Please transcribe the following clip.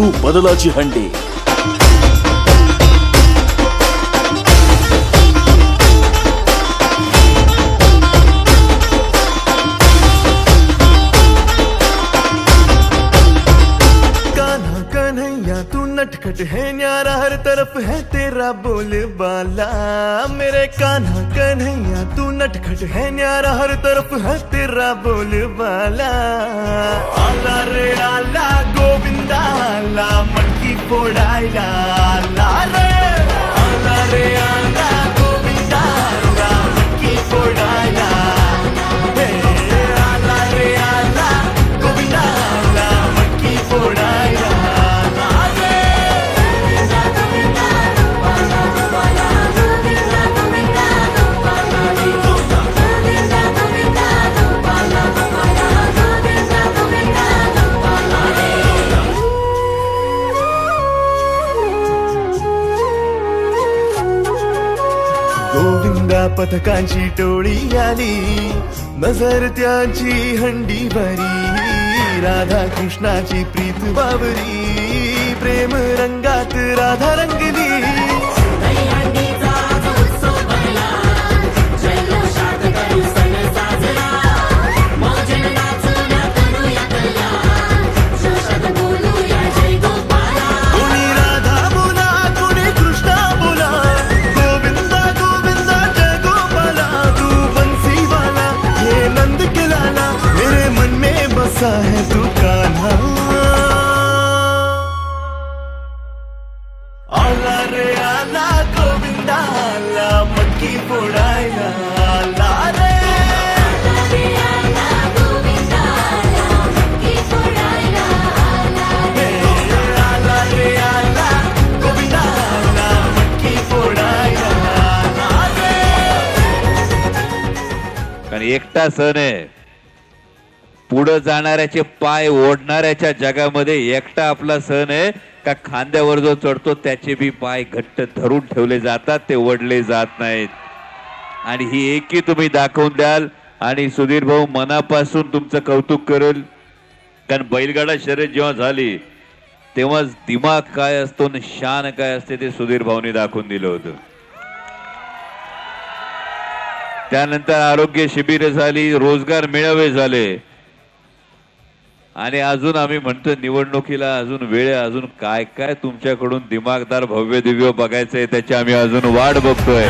बदलाची हंडी नटखट है, न्यारा हर तरफ़ है, तेरा बोल बाला। मेरे कान्हा कन्हैया, तू नटखट है, न्यारा हर तरफ़ है, तेरा बोल बाला। आला रे आला, गोविंदा। నా మట్టి పోడాయిలా. पथकांची टोळी आली. नजर त्यांची हंडी भरी. राधा कृष्णाची प्रीत बाबरी प्रेम रंगात राधा रंगली. कारण एकटा सण आहे. पुढं जाणाऱ्याचे पाय ओढणाऱ्याच्या जगामध्ये एकटा आपला सण आहे. का खांद्यावर जो चढतो त्याचे बी पाय घट्ट धरून ठेवले जातात ते ओढले जात नाहीत. आणि ही एकी तुम्ही दाखवून द्याल आणि सुधीर भाऊ मनापासून तुमचं कौतुक करेल. कारण बैलगाडा शर्यत जेव्हा झाली तेव्हा दिमाग काय असतो आणि शान काय असते ते सुधीर भाऊनी दाखवून दिलं होतं. त्यानंतर आरोग्य शिबिर झाली रोजगार मेळावे झाले. आणि अजून आम्ही म्हणतो निवडणुकीला अजून वेळ आहे, अजून काय काय तुमच्याकडून दिमागदार भव्य दिव्य बघायचंय त्याची आम्ही अजून वाट बघतोय.